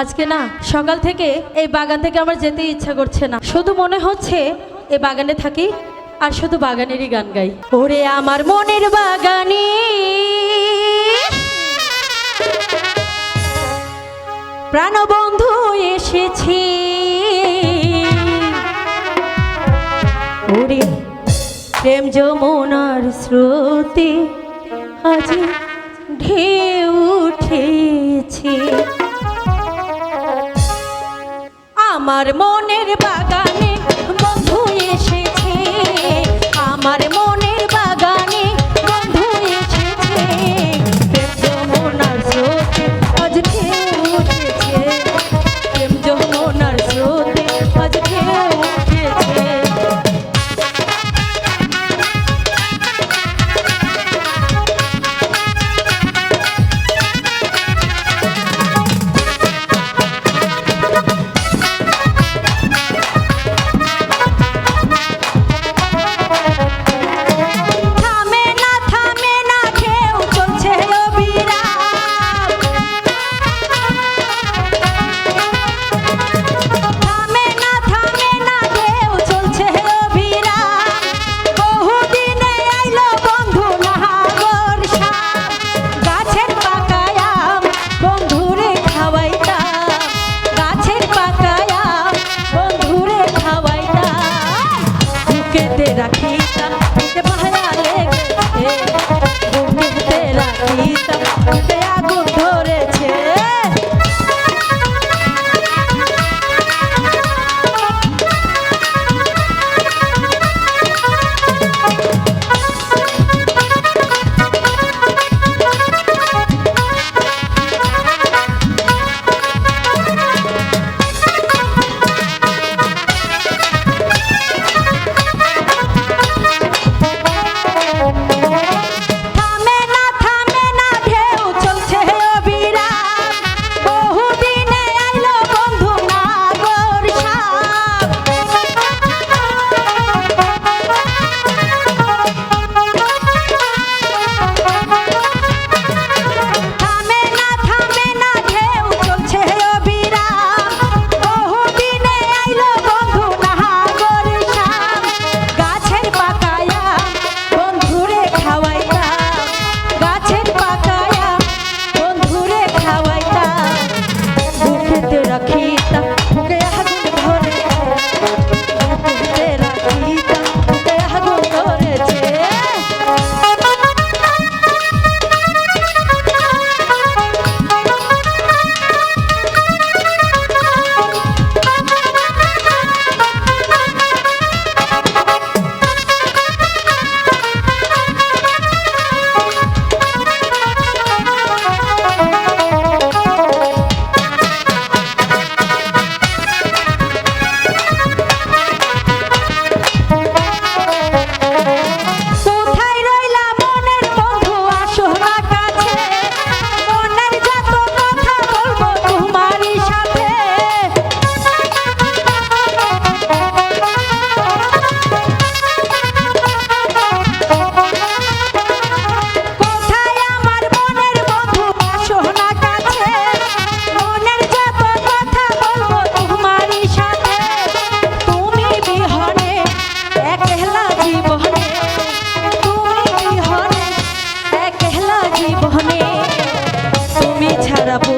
আজকে না, সকাল থেকে এই বাগান থেকে আমার যেতে ইচ্ছা করছে না। শুধু মনে হচ্ছে এই বাগানে থাকি আর শুধু বাগানেরই গান গাই। ওরে আমার মনের বাগানে প্রাণবন্ধু এসেছি। ওরে প্রেম যমুনার স্রোতে আজ ঢেউ উঠেছে। আমার মনের বাগান। তার আমি ছাড়াবো